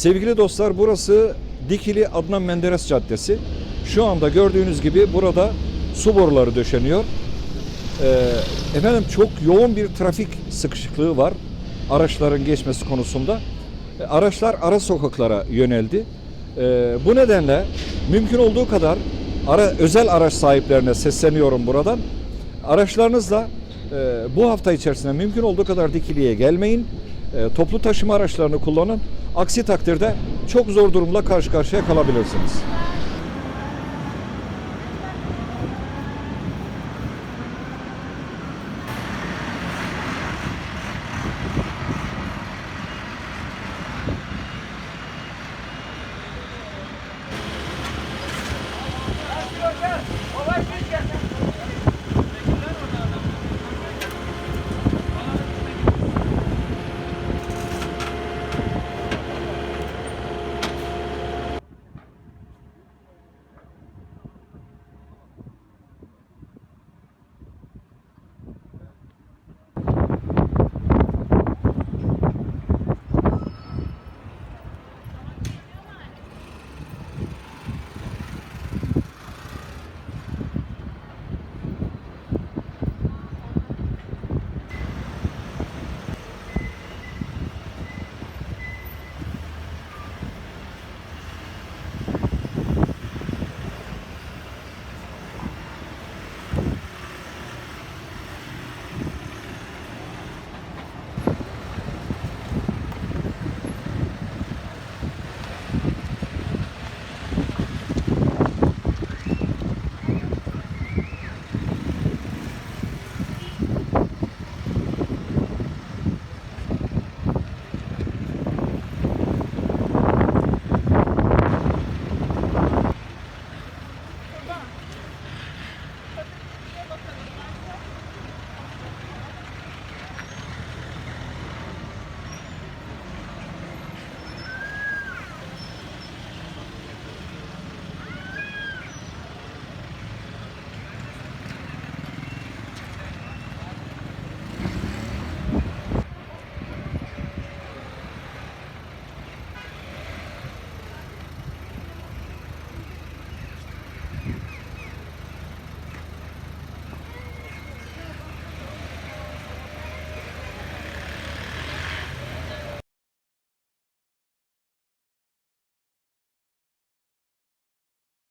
Sevgili dostlar burası Dikili Adnan Menderes Caddesi. Şu anda gördüğünüz gibi burada su boruları döşeniyor. Ee, efendim çok yoğun bir trafik sıkışıklığı var araçların geçmesi konusunda. E, Araçlar ara sokaklara yöneldi. Ee, bu nedenle mümkün olduğu kadar ara, özel araç sahiplerine sesleniyorum buradan. Araçlarınızla e, bu hafta içerisinde mümkün olduğu kadar Dikili'ye gelmeyin. E, toplu taşıma araçlarını kullanın. Aksi takdirde çok zor durumla karşı karşıya kalabilirsiniz.